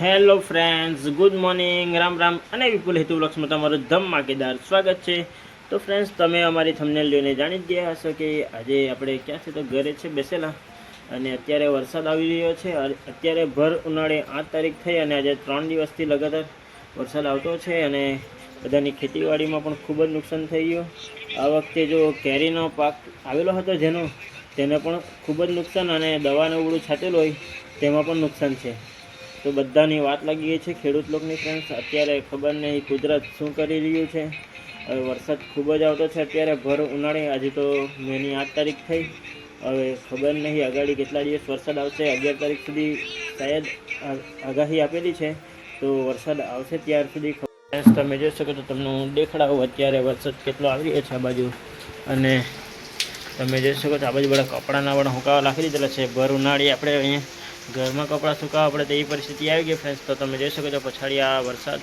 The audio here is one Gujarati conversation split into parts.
Hello friends good morning Ram Ram અને વિપુલ હેતુ વૃક્ષમાં તમારું ધમાકેદાર સ્વાગત છે. તો ફ્રેન્ડ્સ તમે અમારી થમને લઈને જાણી જ ગયા હશો કે આજે આપણે ક્યાં છે? તો ઘરે છે, બેસેલા. અને અત્યારે વરસાદ આવી રહ્યો છે. અત્યારે ભર ઉનાળે આઠ તારીખ થઈ અને આજે ત્રણ દિવસથી લગાતાર વરસાદ આવતો છે અને બધાની ખેતીવાડીમાં પણ ખૂબ જ નુકસાન થઈ ગયું. આ વખતે જો કેરીનો પાક આવેલો હતો જેનો, તેને પણ ખૂબ જ નુકસાન અને દવાને ઉડું છાંટેલું હોય, તેમાં પણ નુકસાન છે. તો બધાની વાત લાગી ગઈ છે, ખેડૂત લોકોની ફ્રેન્ડ્સ અત્યારે ખબર નહીં કુદરત શું કરી રહ્યું છે. હવે વરસાદ ખૂબ જ આવતો છે, અત્યારે ભર ઉનાળે, આજે તો મેની આઠ તારીખ થઈ. હવે ખબર નહીં આગાડી કેટલા દિવસ વરસાદ આવશે, અગિયાર તારીખ સુધી શાયદ આગાહી આપેલી છે. તો વરસાદ આવશે ત્યાર સુધી તમે જોઈ શકો તો તમને હું દેખાડાવું અત્યારે વરસાદ કેટલો આવી રહ્યો છે આ બાજુ. અને તમે જોઈ શકો છો, આ બાજુ બધા કપડાના પણ હુંકાવા નાખી દીધેલા છે. ભર ઉનાળી આપણે અહીંયા ઘરમાં કપડાં સુકાવવા પડે એ પરિસ્થિતિ આવી ગઈ ફ્રેન્ડ્સ તો તમે જોઈ શકો છો પછાડી આ વરસાદ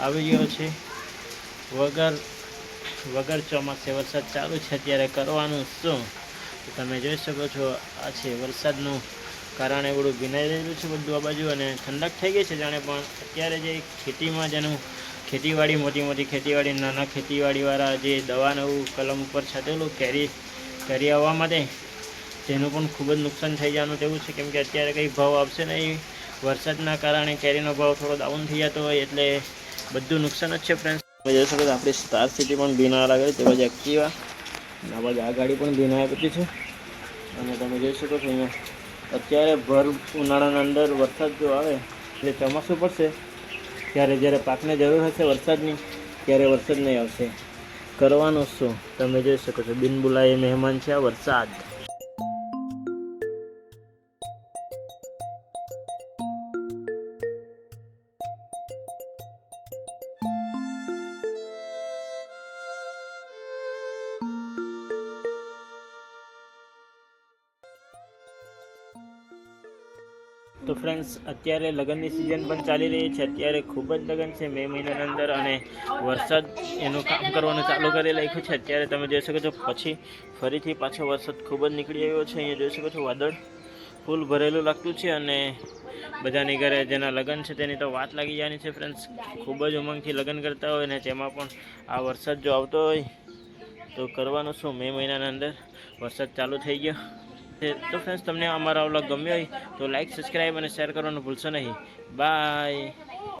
આવી ગયો છે. વગર વગર ચોમાસે વરસાદ ચાલુ છે, અત્યારે કરવાનું શું? તમે જોઈ શકો છો, આ છે વરસાદનું કારણે બધું ભીનાઈ રહેલું છે બધું આ બાજુ અને ઠંડક થઈ ગઈ છે જાણે, પણ અત્યારે જે ખેતીમાં જેનું ખેતીવાડી મોટી મોટી ખેતીવાડી, નાના ખેતીવાડીવાળા જે દવાનું એવું કલમ ઉપર છાંટેલું કેરી કેરી આવવા માટે તેનું પણ ખૂબ જ નુકસાન થઈ જવાનું તેવું છે. કેમ કે અત્યારે કંઈ ભાવ આપશે નહીં. વરસાદના કારણે કેરીનો ભાવ થોડો ડાઉન થઈ જતો હોય એટલે બધું નુકસાન જ છે ફ્રેન્ડ્સ તમે જોઈ શકો છો, આપણી સ્ટાર સિટી પણ ભીના લાગે તેમજ એક્ટિવા આ બાજુ આ ગાડી પણ ભીના આપી છે. અને તમે જોઈ શકો છો અહીંયા, અત્યારે ભર ઉનાળાના અંદર વરસાદ જો આવે, એટલે ચોમાસું પડશે, ત્યારે જ્યારે પાકને જરૂર હશે વરસાદની, ત્યારે વરસાદ નહીં આવશે. કરવાનો શું? તમે જોઈ શકો છો બિન બોલાય મહેમાન છે આ વરસાદ. તો ફ્રેન્ડ્સ અત્યારે લગ્નની સિઝન પણ ચાલી રહી છે. અત્યારે ખૂબ જ લગ્ન છે મે મહિનાની અંદર અને વરસાદ એનું કામ કરવાનું ચાલુ કરી નાખ્યું છે. અત્યારે તમે જોઈ શકો છો, પછી ફરીથી પાછો વરસાદ ખૂબ જ નીકળી આવ્યો છે. અહીંયા જોઈ શકો છો, વાદળ ફૂલ ભરેલું લાગતું છે અને બધાની ઘરે જેના લગ્ન છે તેની તો વાત લાગી જવાની છે ફ્રેન્ડ્સ ખૂબ જ ઉમંગથી લગ્ન કરતા હોય ને તેમાં પણ આ વરસાદ જો આવતો હોય તો કરવાનું શું? મે મહિનાના અંદર વરસાદ ચાલુ થઈ ગયો. તો ફ્રેન્ડ્સ તમને અમારા વ્લોગ ગમ્યો હોય તો લાઈક સબસ્ક્રાઈબ અને શેર કરવાનું ભૂલશો નહીં. બાય